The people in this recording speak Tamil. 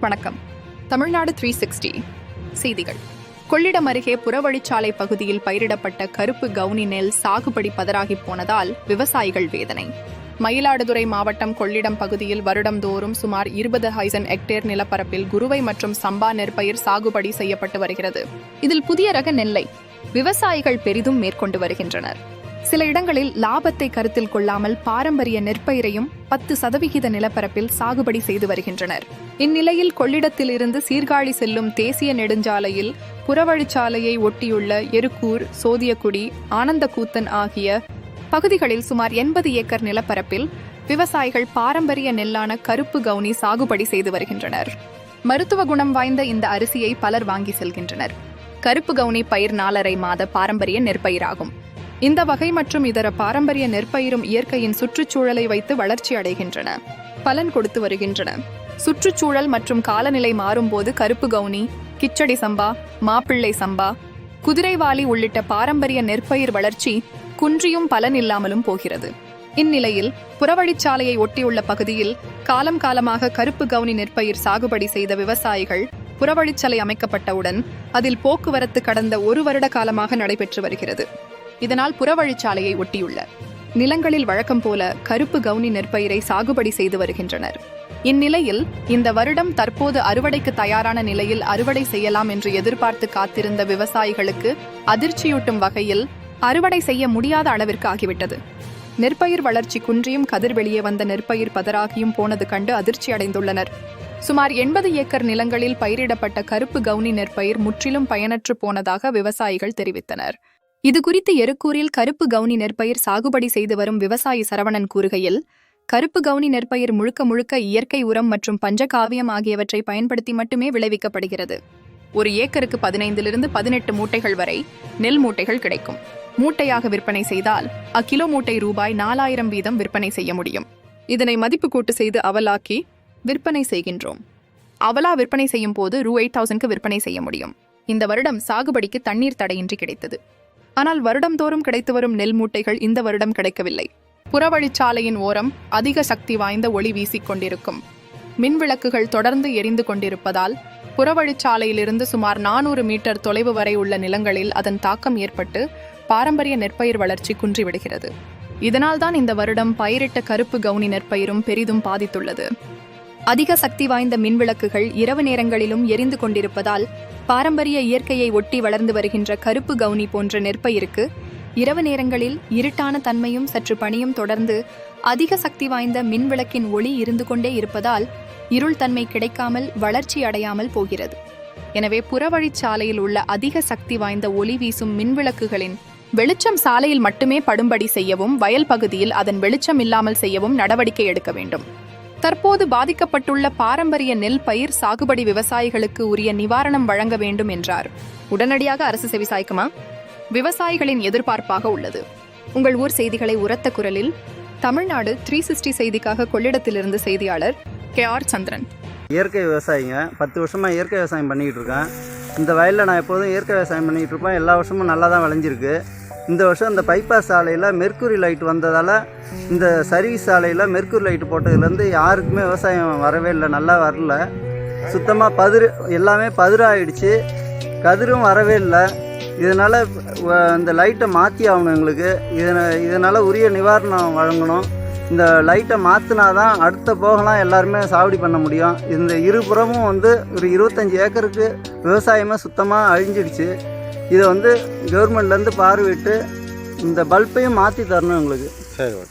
வணக்கம். தமிழ்நாடு த்ரீ சிக்ஸ்டி செய்திகள். கொள்ளிடம் அருகே புறவழிச்சாலை பகுதியில் பயிரிடப்பட்ட கருப்பு கவுனி நெல் சாகுபடி பதறாகி போனதால் விவசாயிகள் வேதனை. மயிலாடுதுறை மாவட்டம் கொள்ளிடம் பகுதியில் வருடம்தோறும் சுமார் இருபது ஹைசன் ஹெக்டேர் நிலப்பரப்பில் குருவை மற்றும் சம்பா நெற்பயிர் சாகுபடி செய்யப்பட்டு வருகிறது. இதில் புதிய ரக நெல்லை விவசாயிகள் பெரிதும் மேற்கொண்டு வருகின்றனர். சில இடங்களில் லாபத்தை கருத்தில் கொள்ளாமல் பாரம்பரிய நெற்பயிரையும் பத்து சதவிகித நிலப்பரப்பில் சாகுபடி செய்து வருகின்றனர். இந்நிலையில் கொள்ளிடத்தில் இருந்து சீர்காழி செல்லும் தேசிய நெடுஞ்சாலையில் புறவழிச்சாலையை ஒட்டியுள்ள எருக்கூர் சோதியக்குடி ஆனந்தக்கூத்தன் ஆகிய பகுதிகளில் சுமார் எண்பது ஏக்கர் நிலப்பரப்பில் விவசாயிகள் பாரம்பரிய நெல்லான கருப்பு கவுனி சாகுபடி செய்து வருகின்றனர். மருத்துவ குணம் வாய்ந்த இந்த அரிசியை பலர் வாங்கி செல்கின்றனர். கருப்பு கவுனி பயிர் நாலரை மாத பாரம்பரிய நெற்பயிராகும். இந்த வகை மற்றும் இதர பாரம்பரிய நெற்பயிரும் இயற்கையின் சுற்றுச்சூழலை வைத்து வளர்ச்சி அடைகின்றன. பலன் கொடுத்து வருகின்றன. சுற்றுச்சூழல் மற்றும் காலநிலை மாறும்போது கருப்பு கவுனி கிச்சடி சம்பா மாப்பிள்ளை சம்பா குதிரைவாலி உள்ளிட்ட பாரம்பரிய நெற்பயிர் வளர்ச்சி குன்றியும் பலன் இல்லாமலும் போகிறது. இந்நிலையில் புறவழிச்சாலையை ஒட்டியுள்ள பகுதியில் காலம் காலமாக கருப்பு கவுனி நெற்பயிர் சாகுபடி செய்த விவசாயிகள் புறவழிச்சாலை அமைக்கப்பட்டவுடன் அதில் போக்குவரத்து கடந்த ஒரு வருட காலமாக நடைபெற்று வருகிறது. இதனால் புறவழிச்சாலையை ஒட்டியுள்ள. நிலங்களில் வழக்கம் போல கருப்பு கவுனி நெற்பயிரை சாகுபடி செய்து வருகின்றனர். இந்நிலையில் இந்த வருடம் தற்போது அறுவடைக்கு தயாரான நிலையில் அறுவடை செய்யலாம் என்று எதிர்பார்த்து காத்திருந்த விவசாயிகளுக்கு அதிர்ச்சியூட்டும் வகையில் அறுவடை செய்ய முடியாத அளவிற்கு ஆகிவிட்டது. நெற்பயிர் வளர்ச்சி குன்றியும் கதிர் வெளியே வந்த நெற்பயிர் பதராகியும் போனது கண்டு அதிர்ச்சி அடைந்துள்ளனர். சுமார் எண்பது ஏக்கர் நிலங்களில் பயிரிடப்பட்ட கருப்பு கவுனி நெற்பயிர் முற்றிலும் பயனற்று போனதாக விவசாயிகள் தெரிவித்தனர். இதுகுறித்து எருக்கூரில் கருப்பு கவுனி நெற்பயிர் சாகுபடி செய்து வரும் விவசாயி சரவணன் கூறுகையில் கருப்பு கவுனி நெற்பயிர் முழுக்க முழுக்க இயற்கை உரம் மற்றும் பஞ்சகாவியம் ஆகியவற்றை பயன்படுத்தி மட்டுமே விளைவிக்கப்படுகிறது. ஒரு ஏக்கருக்கு பதினைந்திலிருந்து பதினெட்டு மூட்டைகள் வரை நெல் மூட்டைகள் கிடைக்கும். மூட்டையாக விற்பனை செய்தால் அக்கிலோ மூட்டை ரூபாய் நாலாயிரம் வீதம் விற்பனை செய்ய முடியும். இதனை மதிப்பு கூட்டு செய்து அவலாக்கி விற்பனை செய்கின்றோம். அவலா விற்பனை செய்யும் போது ரூ எயிட் தௌசண்ட்க்கு விற்பனை செய்ய முடியும். இந்த வருடம் சாகுபடிக்கு தண்ணீர் தடையின்றி கிடைத்தது. ஆனால் வருடம்தோறும் கிடைத்து வரும் நெல் மூட்டைகள் இந்த வருடம் கிடைக்கவில்லை. புறவழிச்சாலையின் ஓரம் அதிக சக்தி வாய்ந்த ஒளி வீசிக் கொண்டிருக்கும். மின் விளக்குகள் தொடர்ந்து எரிந்து கொண்டிருப்பதால் புறவழிச்சாலையிலிருந்து சுமார் நானூறு மீட்டர் தொலைவு வரை உள்ள நிலங்களில் அதன் தாக்கம் ஏற்பட்டு பாரம்பரிய நெற்பயிர் வளர்ச்சி குன்றிவிடுகிறது இதனால்தான் இந்த வருடம் பயிரிட்ட கருப்பு கவுனி நெற்பயிரும் பெரிதும் பாதித்துள்ளது. அதிக சக்தி வாய்ந்த மின்விளக்குகள் இரவு நேரங்களிலும் எரிந்து கொண்டிருப்பதால் பாரம்பரிய இயற்கையை ஒட்டி வளர்ந்து வருகின்ற கருப்பு கவுனி போன்ற நெற்பயிருக்கு இரவு நேரங்களில் இருட்டான தன்மையும் சற்று பணியும் தொடர்ந்து அதிக சக்தி வாய்ந்த மின்விளக்கின் ஒளி இருந்து கொண்டே இருப்பதால் இருள் தன்மை கிடைக்காமல் வளர்ச்சி அடையாமல் போகிறது. எனவே புறவழிச்சாலையில் உள்ள அதிக சக்தி வாய்ந்த ஒளி வீசும் மின்விளக்குகளின் வெளிச்சம் சாலையில் மட்டுமே படும்படி செய்யவும் வயல் பகுதியில் அதன் வெளிச்சம் இல்லாமல் செய்யவும் நடவடிக்கை எடுக்க வேண்டும். தற்போது பாதிக்கப்பட்டுள்ள பாரம்பரிய நெல் பயிர் சாகுபடி விவசாயிகளுக்கு உரிய நிவாரணம் வழங்க வேண்டும் என்றார். உடனடியாக அரசு செவிசாய்க்குமா விவசாயிகளின் எதிர்பார்ப்பாக உள்ளது. உங்கள் ஊர் செய்திகளை உரத்த குரலில் தமிழ்நாடு த்ரீ சிக்ஸ்டி செய்திக்காக கொள்ளிடத்திலிருந்து செய்தியாளர் கே ஆர் சந்திரன். இயற்கை விவசாயிங்க. பத்து வருஷமாக இயற்கை விவசாயம் பண்ணிக்கிட்டு இருக்கேன். இந்த வயலில் நான் எப்போதும் இயற்கை விவசாயம் பண்ணிகிட்டு இருப்பேன். எல்லா வருஷமும் நல்லா தான் விளைஞ்சிருக்கு. இந்த வருஷம் இந்த பைபாஸ் சாலையில் மெர்க்குரி லைட் வந்ததால் இந்த சர்வீஸ் சாலையில் மெர்க்குரி லைட் போட்டதுலேருந்து யாருக்குமே விவசாயம் வரவே இல்லை நல்லா வரல. சுத்தமாக பதிரு எல்லாமே பதிராகிடுச்சு கதிரும் வரவே இல்லை. இதனால் இந்த லைட்டை மாற்றி ஆகணும் எங்களுக்கு. இதனை இதனால் உரிய நிவாரணம் வழங்கணும். இந்த லைட்டை மாற்றினா தான் அடுத்த போகலாம் எல்லாருமே சாவடி பண்ண முடியும். இந்த இருபுறமும் வந்து ஒரு இருபத்தஞ்சி ஏக்கருக்கு விவசாயமாக சுத்தமாக அழிஞ்சிடுச்சு. இதை வந்து கவர்மெண்ட்லேருந்து பார்வையிட்டு இந்த பல்பையும் மாற்றி தரணும் எங்களுக்கு. சரி ஓகே.